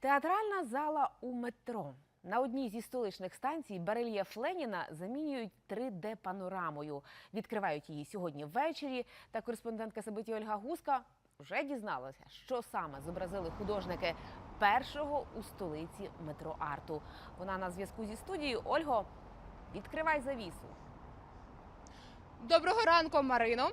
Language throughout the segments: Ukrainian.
Театральна зала у метро. На одній зі столичних станцій барельєф Леніна замінюють 3D-панорамою. Відкривають її сьогодні ввечері. Та кореспондентка Сабиті Ольга Гуска вже дізналася, що саме зобразили художники першого у столиці метроарту. Вона на зв'язку зі студією. Ольго, відкривай завісу. Доброго ранку, Марино.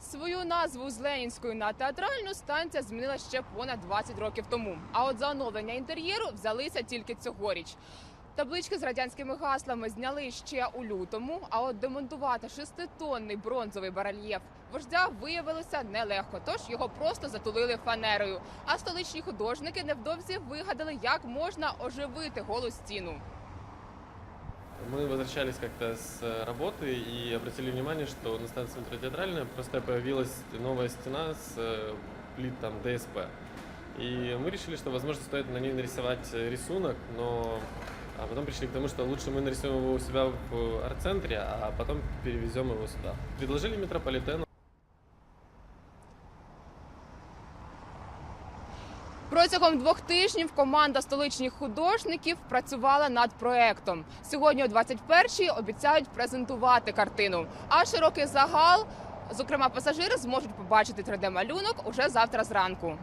Свою назву з Ленінської на театральну станція змінила ще понад 20 років тому. А от за оновлення інтер'єру взялися тільки цьогоріч. Таблички з радянськими гаслами зняли ще у лютому. А от демонтувати шеститонний бронзовий барельєф вождя виявилося нелегко, тож його просто затулили фанерою. А столичні художники невдовзі вигадали, як можна оживити голу стіну. Мы возвращались как-то с э, работы и обратили внимание, что на станции метро просто появилась новая стена с э, плит там ДСП. И мы решили, что, возможно, стоит на ней нарисовать э, рисунок, но а потом пришли к тому, что лучше мы нарисуем его у себя в арт-центре, а потом перевезем его сюда. Предложили метрополитену. Протягом двох тижнів команда столичних художників працювала над проектом. Сьогодні о 21-й обіцяють презентувати картину. А широкий загал, зокрема пасажири, зможуть побачити 3D-малюнок уже завтра зранку.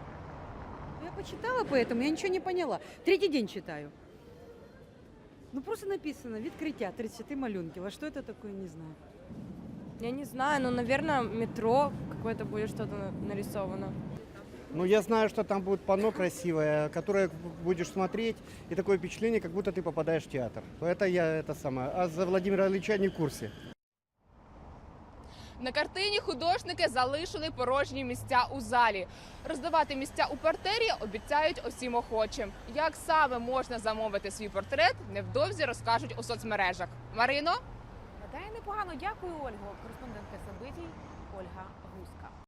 Я почитала поэтому, я ничего не поняла. Третий день читаю. Ну просто написано «Відкриття 30 малюнків». А что это такое, не знаю. Я не знаю, но, наверное, метро какое-то будет что-то нарисовано. Ну, я знаю, что там будет панно красивое, которое будешь смотреть, и такое впечатление, как будто ты попадаешь в театр. Это я это самое. А за Владимира Ильича не в курсе. На картині художники залишили порожні місця у залі. Роздавати місця у партері обіцяють усім охочим. Як саме можна замовити свій портрет, невдовзі розкажуть у соцмережах. Марино. Гадаю, непогано. Дякую, Ольго. Кореспондентка Сабитій Ольга Гуска.